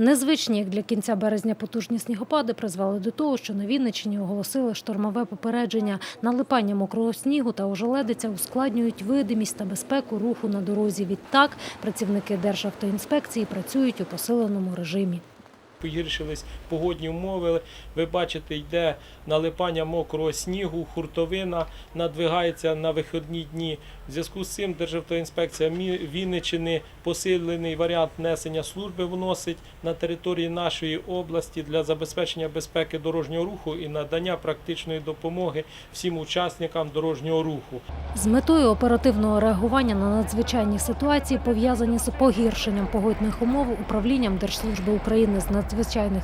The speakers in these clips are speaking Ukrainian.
Незвичні, як для кінця березня потужні снігопади призвели до того, що на Вінниччині оголосили штормове попередження. Налипання мокрого снігу та ожеледиця ускладнюють видимість та безпеку руху на дорозі. Відтак працівники Державтоінспекції працюють у посиленому режимі. Погіршились погодні умови. Ви бачите, йде налипання мокрого снігу, хуртовина надвигається на вихідні дні. В зв'язку з цим Державтоінспекція Вінниччини посилений варіант несення служби вносить на території нашої області для забезпечення безпеки дорожнього руху і надання практичної допомоги всім учасникам дорожнього руху. З метою оперативного реагування на надзвичайні ситуації, пов'язані з погіршенням погодних умов, управлінням Держслужби України з надзвичайних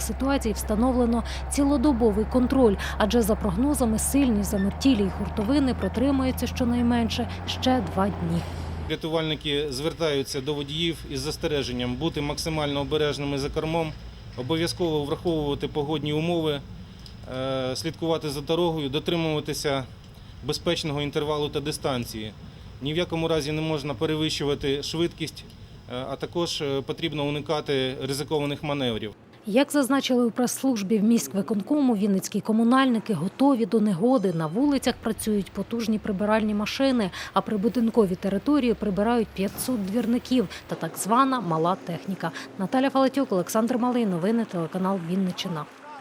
ситуацій встановлено цілодобовий контроль, адже за прогнозами сильні заметілі й хуртовини протримуються щонайменше ще два дні. Рятувальники звертаються до водіїв із застереженням бути максимально обережними за кермом, обов'язково враховувати погодні умови, е, слідкувати за дорогою, дотримуватися безпечного інтервалу та дистанції. Ні в якому разі не можна перевищувати швидкість, а також е, потрібно уникати ризикованих маневрів. Як зазначили у прес-службі в міськвиконкому, вінницькі комунальники готові до негоди. На вулицях працюють потужні прибиральні машини, а прибудинкові території прибирають 500 двірників та так звана мала техніка. Наталя Фалатюк, Олександр Малий. Новини телеканал Вінниччина.